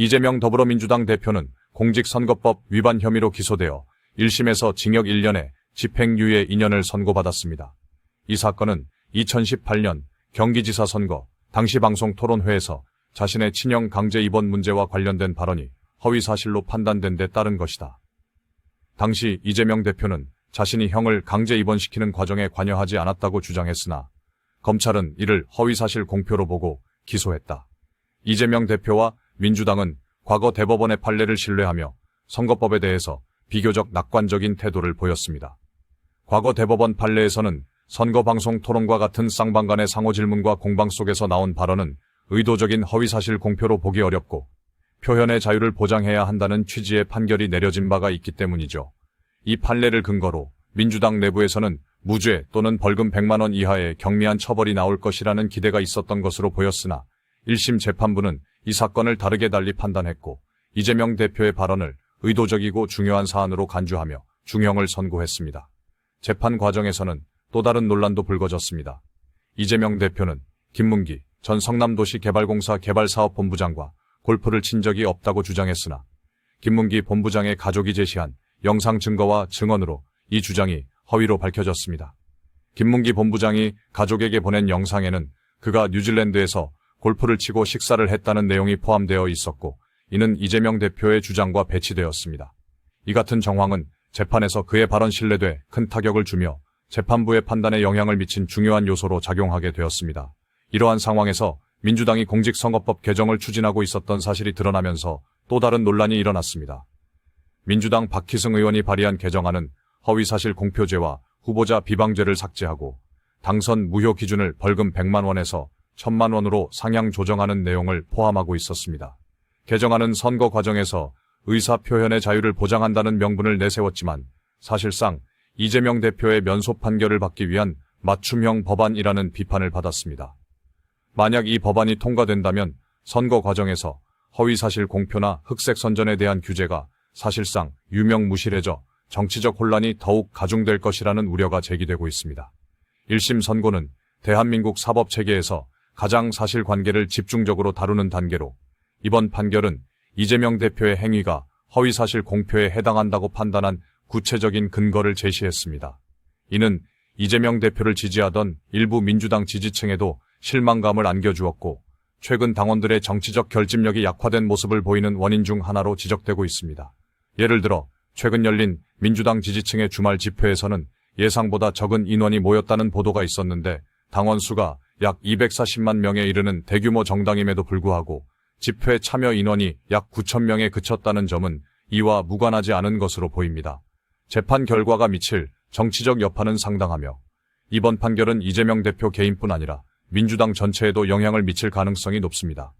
이재명 더불어민주당 대표는 공직선거법 위반 혐의로 기소되어 1심에서 징역 1년에 집행유예 2년을 선고받았습니다. 이 사건은 2018년 경기지사 선거 당시 방송 토론회에서 자신의 친형 강제 입원 문제와 관련된 발언이 허위 사실로 판단된 데 따른 것이다. 당시 이재명 대표는 자신이 형을 강제 입원시키는 과정에 관여하지 않았다고 주장했으나 검찰은 이를 허위사실 공표로 보고 기소했다. 이재명 대표와 민주당은 과거 대법원의 판례를 신뢰하며 선거법에 대해서 비교적 낙관적인 태도를 보였습니다. 과거 대법원 판례에서는 선거 방송 토론과 같은 쌍방간의 상호 질문과 공방 속에서 나온 발언은 의도적인 허위사실 공표로 보기 어렵고 표현의 자유를 보장해야 한다는 취지의 판결이 내려진 바가 있기 때문이죠. 이 판례를 근거로 민주당 내부에서는 무죄 또는 벌금 100만 원 이하의 경미한 처벌이 나올 것이라는 기대가 있었던 것으로 보였으나 1심 재판부는 이 사건을 다르게 달리 판단했고 이재명 대표의 발언을 의도적이고 중요한 사안으로 간주하며 중형을 선고했습니다. 재판 과정에서는 또 다른 논란도 불거졌습니다. 이재명 대표는 김문기 전 성남도시개발공사 개발사업본부장과 골프를 친 적이 없다고 주장했으나 김문기 본부장의 가족이 제시한 영상 증거와 증언으로 이 주장이 허위로 밝혀졌습니다. 김문기 본부장이 가족에게 보낸 영상에는 그가 뉴질랜드에서 골프를 치고 식사를 했다는 내용이 포함되어 있었고 이는 이재명 대표의 주장과 배치되었습니다. 이 같은 정황은 재판에서 그의 발언 신뢰돼 큰 타격을 주며 재판부의 판단에 영향을 미친 중요한 요소로 작용하게 되었습니다. 이러한 상황에서 민주당이 공직선거법 개정을 추진하고 있었던 사실이 드러나면서 또 다른 논란이 일어났습니다. 민주당 박희승 의원이 발의한 개정안은 허위사실 공표죄와 후보자 비방죄를 삭제하고 당선 무효 기준을 벌금 100만 원에서 1000만 원으로 상향 조정하는 내용을 포함하고 있었습니다. 개정안은 선거 과정에서 의사 표현의 자유를 보장한다는 명분을 내세웠지만 사실상 이재명 대표의 면소 판결을 받기 위한 맞춤형 법안이라는 비판을 받았습니다. 만약 이 법안이 통과된다면 선거 과정에서 허위사실 공표나 흑색 선전에 대한 규제가 사실상 유명무실해져 정치적 혼란이 더욱 가중될 것이라는 우려가 제기되고 있습니다. 1심 선고는 대한민국 사법체계에서 가장 사실관계를 집중적으로 다루는 단계로 이번 판결은 이재명 대표의 행위가 허위사실 공표에 해당한다고 판단한 구체적인 근거를 제시했습니다. 이는 이재명 대표를 지지하던 일부 민주당 지지층에도 실망감을 안겨주었고 최근 당원들의 정치적 결집력이 약화된 모습을 보이는 원인 중 하나로 지적되고 있습니다. 예를 들어 최근 열린 민주당 지지층의 주말 집회에서는 예상보다 적은 인원이 모였다는 보도가 있었는데 당원 수가 약 240만 명에 이르는 대규모 정당임에도 불구하고 집회 참여 인원이 약 9천 명에 그쳤다는 점은 이와 무관하지 않은 것으로 보입니다. 재판 결과가 미칠 정치적 여파는 상당하며 이번 판결은 이재명 대표 개인뿐 아니라 민주당 전체에도 영향을 미칠 가능성이 높습니다.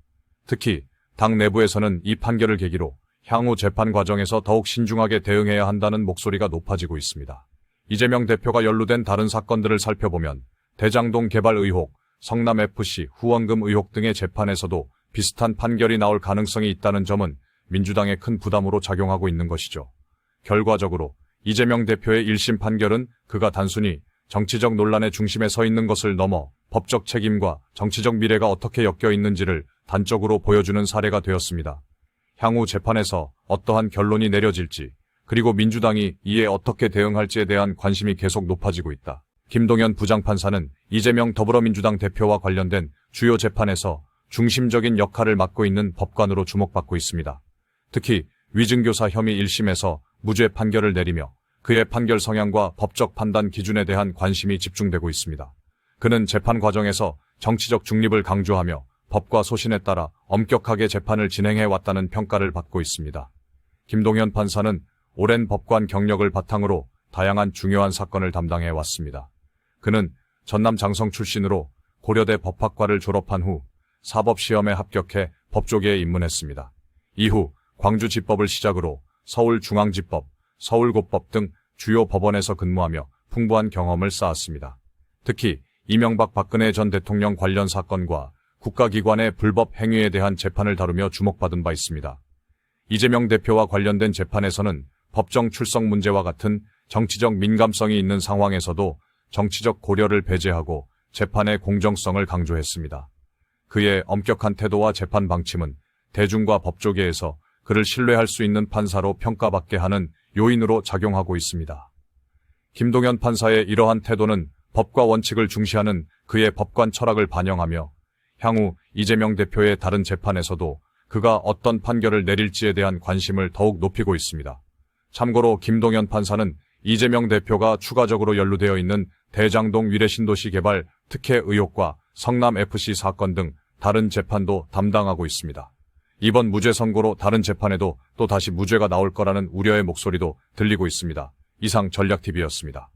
특히 당 내부에서는 이 판결을 계기로 향후 재판 과정에서 더욱 신중하게 대응해야 한다는 목소리가 높아지고 있습니다. 이재명 대표가 연루된 다른 사건들을 살펴보면 대장동 개발 의혹, 성남FC 후원금 의혹 등의 재판에서도 비슷한 판결이 나올 가능성이 있다는 점은 민주당의 큰 부담으로 작용하고 있는 것이죠. 결과적으로 이재명 대표의 1심 판결은 그가 단순히 정치적 논란의 중심에 서 있는 것을 넘어 법적 책임과 정치적 미래가 어떻게 엮여 있는지를 단적으로 보여주는 사례가 되었습니다. 향후 재판에서 어떠한 결론이 내려질지, 그리고 민주당이 이에 어떻게 대응할지에 대한 관심이 계속 높아지고 있다. 김동연 부장판사는 이재명 더불어민주당 대표와 관련된 주요 재판에서 중심적인 역할을 맡고 있는 법관으로 주목받고 있습니다. 특히 위증교사 혐의 1심에서 무죄 판결을 내리며 그의 판결 성향과 법적 판단 기준에 대한 관심이 집중되고 있습니다. 그는 재판 과정에서 정치적 중립을 강조하며 법과 소신에 따라 엄격하게 재판을 진행해 왔다는 평가를 받고 있습니다. 김동현 판사는 오랜 법관 경력을 바탕으로 다양한 중요한 사건을 담당해 왔습니다. 그는 전남 장성 출신으로 고려대 법학과를 졸업한 후 사법시험에 합격해 법조계에 입문했습니다. 이후 광주지법을 시작으로 서울중앙지법, 서울고법 등 주요 법원에서 근무하며 풍부한 경험을 쌓았습니다. 특히 이명박 박근혜 전 대통령 관련 사건과 국가기관의 불법 행위에 대한 재판을 다루며 주목받은 바 있습니다. 이재명 대표와 관련된 재판에서는 법정 출석 문제와 같은 정치적 민감성이 있는 상황에서도 정치적 고려를 배제하고 재판의 공정성을 강조했습니다. 그의 엄격한 태도와 재판 방침은 대중과 법조계에서 그를 신뢰할 수 있는 판사로 평가받게 하는 요인으로 작용하고 있습니다. 김동연 판사의 이러한 태도는 법과 원칙을 중시하는 그의 법관 철학을 반영하며 향후 이재명 대표의 다른 재판에서도 그가 어떤 판결을 내릴지에 대한 관심을 더욱 높이고 있습니다. 참고로 김동연 판사는 이재명 대표가 추가적으로 연루되어 있는 대장동 위례신도시 개발 특혜 의혹과 성남FC 사건 등 다른 재판도 담당하고 있습니다. 이번 무죄 선고로 다른 재판에도 또 다시 무죄가 나올 거라는 우려의 목소리도 들리고 있습니다. 이상 전략TV였습니다.